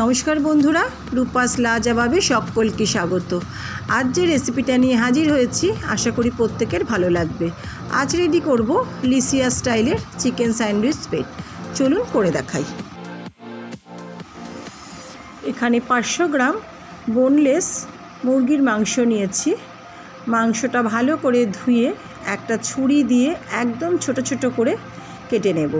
নমস্কার বন্ধুরা, রূপাস লাজাবাবে সকলকে স্বাগত। আজ যে রেসিপিটা নিয়ে হাজির হয়েছি, আশা করি প্রত্যেকের ভালো লাগবে। আজ রেডি করব লিসিয়া স্টাইলের চিকেন স্যান্ডউইচ পেট চলুন করে দেখাই। এখানে পাঁচশো গ্রাম বোনলেস মুরগির মাংস নিয়েছি। মাংসটা ভালো করে ধুয়ে একটা ছুরি দিয়ে একদম ছোট ছোট করে কেটে নেব।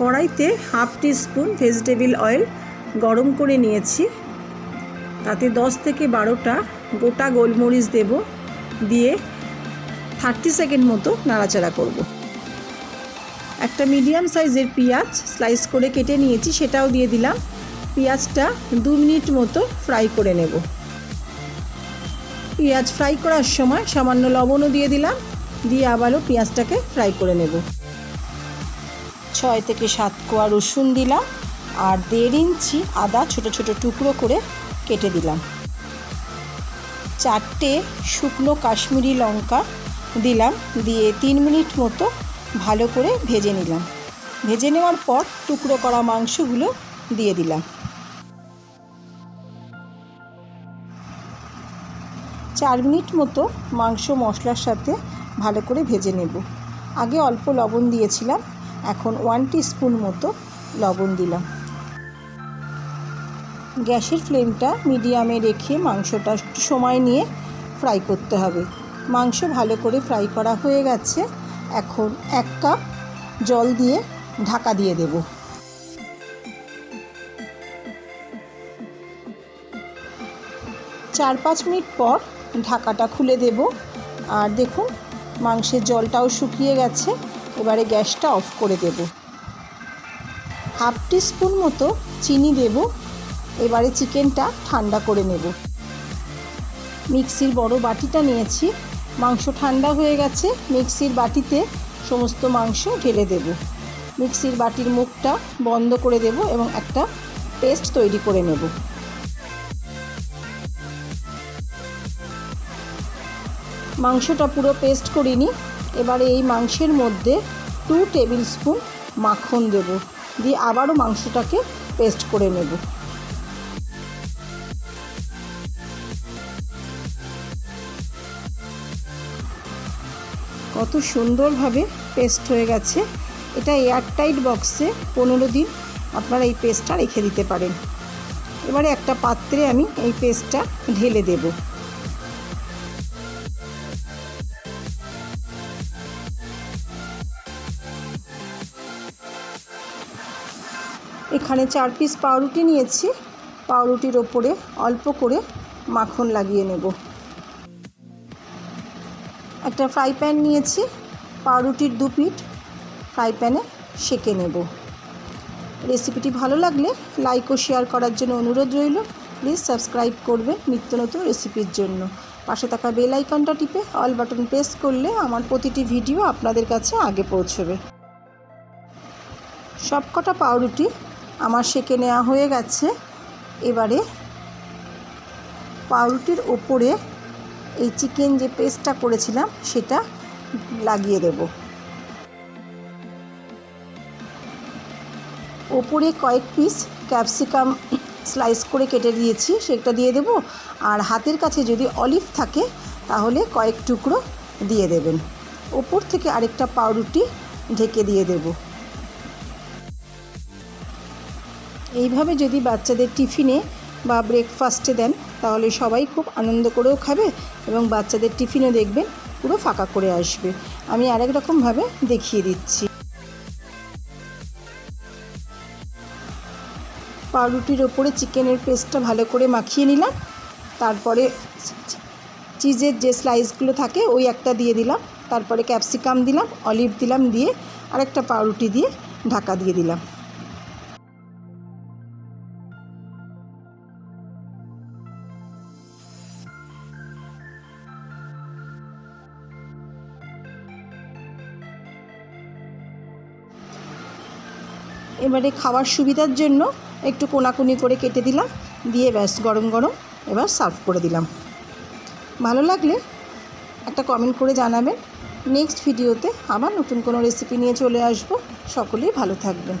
কড়াইতে half teaspoon vegetable oil গরম করে নিয়েছি। তাতে দশ থেকে বারোটা গোটা গোলমরিচ দেব দিয়ে থার্টি সেকেন্ড মতো নাড়াচাড়া করব। একটা মিডিয়াম সাইজের পেঁয়াজ স্লাইস করে কেটে নিয়েছি, সেটাও দিয়ে দিলাম। পেঁয়াজটা দু মিনিট মতো ফ্রাই করে নেব। পেঁয়াজ ফ্রাই করার সময় সামান্য লবণও দিয়ে দিলাম, দিয়ে আবারও পেঁয়াজটাকে ফ্রাই করে নেব। ছয় থেকে সাত কোয়া রসুন দিলাম আর দেড় ইঞ্চি আদা ছোট ছোট টুকরো করে কেটে দিলাম। চারটে শুকনো কাশ্মীরি লঙ্কা দিলাম, দিয়ে তিন মিনিট মতো ভালো করে ভেজে নিলাম। ভেজে নেওয়ার পর টুকরো করা মাংসগুলো দিয়ে দিলাম। চার মিনিট মতো মাংস মশলার সাথে ভালো করে ভেজে নেব। আগে অল্প লবণ দিয়েছিলাম এখন ওয়ান স্পুন মতো লবণ দিলাম। গ্যাসের ফ্লেমটা মিডিয়ামে রেখে মাংসটা একটু সময় নিয়ে ফ্রাই করতে হবে। মাংস ভালো করে ফ্রাই করা হয়ে গেছে। এখন এক কাপ জল দিয়ে ঢাকা দিয়ে দেব। চার পাঁচ মিনিট পর ঢাকাটা খুলে দেব। আর দেখুন, মাংসের জলটাও শুকিয়ে গেছে। এবারে গ্যাসটা অফ করে দেব। হাফ স্পুন মতো চিনি দেব। এবারে চিকেনটা ঠান্ডা করে নেব। মিক্সির বড় বাটিটা নিয়েছি। মাংস ঠান্ডা হয়ে গেছে। মিক্সির বাটিতে সমস্ত মাংস ঢেলে দেব। মিক্সির বাটির মুখটা বন্ধ করে দেব এবং একটা পেস্ট তৈরি করে নেব। মাংসটা পুরো পেস্ট করিনি। এবারে এই মাংসের মধ্যে টু টেবিল স্পুন মাখন দেব। দিয়ে আবারও মাংসটাকে পেস্ট করে নেব। কত সুন্দরভাবে পেস্ট হয়ে গেছে। এটা এয়ারটাইট বক্সে পনেরো দিন আপনারা এই পেস্টটা রেখে দিতে পারেন। এবারে একটা পাত্রে আমি এই পেস্টটা ঢেলে দেবো। এখানে চার পিস পাউরুটি নিয়েছি। পাউরুটির ওপরে অল্প করে মাখন লাগিয়ে নেব। একটা ফ্রাই প্যান নিয়েছি। পাউরুটির দু পিঠ ফ্রাই প্যানে সেঁকে নেব। রেসিপিটি ভালো লাগলে লাইক ও শেয়ার করার জন্য অনুরোধ রইল। প্লিজ সাবস্ক্রাইব করবেন নিত্য নতুন রেসিপির জন্য। পাশে থাকা বেল আইকনটা টিপে অল বাটন প্রেস করলে আমার প্রতিটি ভিডিও আপনাদের কাছে আগে পৌঁছবে। সবকটা পাউরুটি আমার সেকে নেওয়া হয়ে গেছে। এবারে পাউরুটির ওপরে এই চিকেন যে পেস্টটা করেছিলাম, সেটা লাগিয়ে দেব। ওপরে কয়েক পিস ক্যাপসিকাম স্লাইস করে কেটে দিয়েছি, সেটা দিয়ে দেব। আর হাতের কাছে যদি অলিভ থাকে, তাহলে কয়েক টুকরো দিয়ে দেবেন। ওপর থেকে আরেকটা পাউরুটি ঢেকে দিয়ে দেবো। এইভাবে যদি বাচ্চাদের টিফিনে বা ব্রেকফাস্টে দেন, তাহলে সবাই খুব আনন্দ করেও খাবে এবং বাচ্চাদের টিফিনও দেখবেন, পুরো ফাঁকা করে আসবে। আমি আরেক রকমভাবে দেখিয়ে দিচ্ছি। পাউরুটির ওপরে চিকেনের পেস্টটা ভালো করে মাখিয়ে নিলাম। তারপরে চিজের যে স্লাইসগুলো থাকে, ওই একটা দিয়ে দিলাম। তারপরে ক্যাপসিকাম দিলাম অলিভ দিলাম দিয়ে আরেকটা পাউরুটি দিয়ে ঢাকা দিয়ে দিলাম। এবারে খাওয়ার সুবিধার জন্য একটু কোনাকুনি করে কেটে দিলাম, দিয়ে ব্যাস গরম গরম এবার সার্ভ করে দিলাম। ভালো লাগলে একটা কমেন্ট করে জানাবেন। নেক্সট ভিডিওতে আবার নতুন কোনো রেসিপি নিয়ে চলে আসব। সকলেই ভালো থাকবেন।